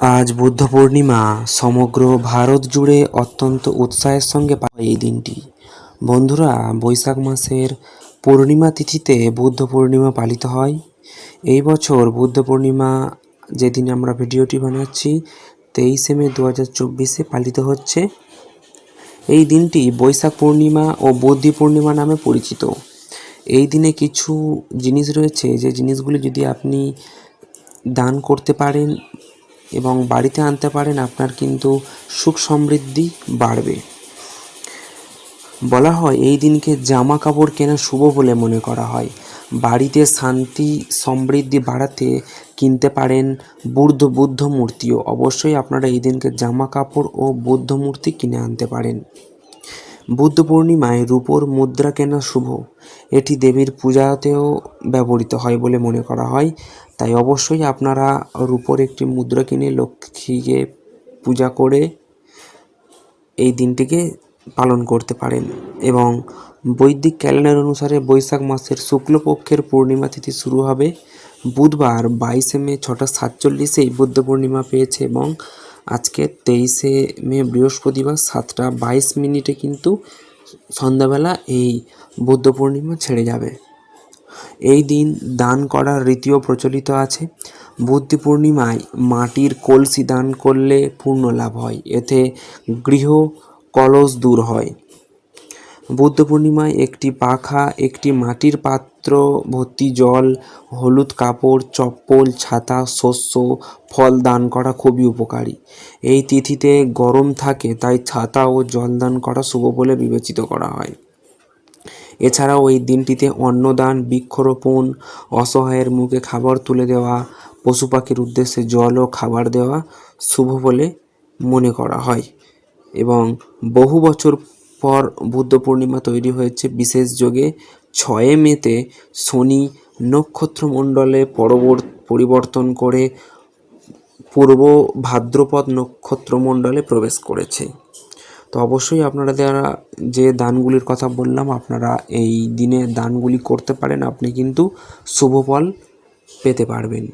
আজ বুদ্ধ পূর্ণিমা সমগ্র ভারত জুড়ে অত্যন্ত উৎসাহের সঙ্গে এই দিনটি। বন্ধুরা, বৈশাখ মাসের পূর্ণিমা তিথিতে বুদ্ধ পূর্ণিমা পালিত হয়। এই বছর বুদ্ধ পূর্ণিমা যেদিন আমরা ভিডিওটি বানাচ্ছি, তেইশে মে দু হাজার চব্বিশে পালিত হচ্ছে। এই দিনটি বৈশাখ পূর্ণিমা ও বৌদ্ধি পূর্ণিমা নামে পরিচিত। এই দিনে কিছু জিনিস রয়েছে, যে জিনিসগুলি যদি আপনি দান করতে পারেন এবং বাড়িতে আনতে পারেন আপনার কিন্তু সুখ সমৃদ্ধি বাড়বে। বলা হয়, এই দিনকে জামা কাপড় কেনা শুভ বলে মনে করা হয়। বাড়িতে শান্তি, সমৃদ্ধি বাড়াতে কিনতে পারেন বুদ্ধ বুদ্ধ মূর্তিও। অবশ্যই আপনারা এই দিনকে জামা কাপড় ও বুদ্ধ মূর্তি কিনে আনতে পারেন। বুদ্ধ পূর্ণিমায় রূপোর মুদ্রা কেনা শুভ। এটি দেবীর পূজাতেও ব্যবহৃত হয় বলে মনে করা হয়। তাই অবশ্যই আপনারা রূপোর একটি মুদ্রা কিনে লক্ষ্মীকে পূজা করে এই দিনটিকে পালন করতে পারেন এবং বৈদিক ক্যালেন্ডার অনুসারে বৈশাখ মাসের শুক্লপক্ষের পূর্ণিমা তিথি শুরু হবে বুধবার বাইশে মে ছটা সাতচল্লিশে এই বুদ্ধ পূর্ণিমা পেয়েছে এবং আজকে তেইশে মে, বৃহস্পতিবার সাতটা বাইশ মিনিটে কিন্তু সন্ধ্যাবেলা এই বুদ্ধ পূর্ণিমা ছেড়ে যাবে। এই দিন দান করার রীতিও প্রচলিত আছে। বুদ্ধি পূর্ণিমায় মাটির কলসি দান করলে পূর্ণ লাভ হয়। এতে গৃহ কলস দূর হয়। বুদ্ধ পূর্ণিমায় একটি পাখা, একটি মাটির পাত্র, ভর্তি জল, হলুদ কাপড়, চপ্পল, ছাতা, শস্য, ফল দান করা খুবই উপকারী। এই তিথিতে গরম থাকে, তাই ছাতা ও জল দান করা শুভ বলে বিবেচিত করা হয়। এছাড়াও এই দিনটিতে অন্নদান, বৃক্ষরোপণ, অসহায়ের মুখে খাবার তুলে দেওয়া, পশু পাখির উদ্দেশ্যে জল ও খাবার দেওয়া শুভ বলে মনে করা হয় এবং বহু বছর পর বুদ্ধ পূর্ণিমা তৈরি হয়েছে। বিশেষ যোগে ছয়ে মেতে শনি নক্ষত্রমণ্ডলে পরবর পরিবর্তন করে পূর্ব ভাদ্রপদ নক্ষত্রমণ্ডলে প্রবেশ করেছে। তো অবশ্যই আপনারা যারা যে দানগুলির কথা বললাম, আপনারা এই দিনে দানগুলি করতে পারেন। আপনি কিন্তু শুভ ফল পেতে পারবেন।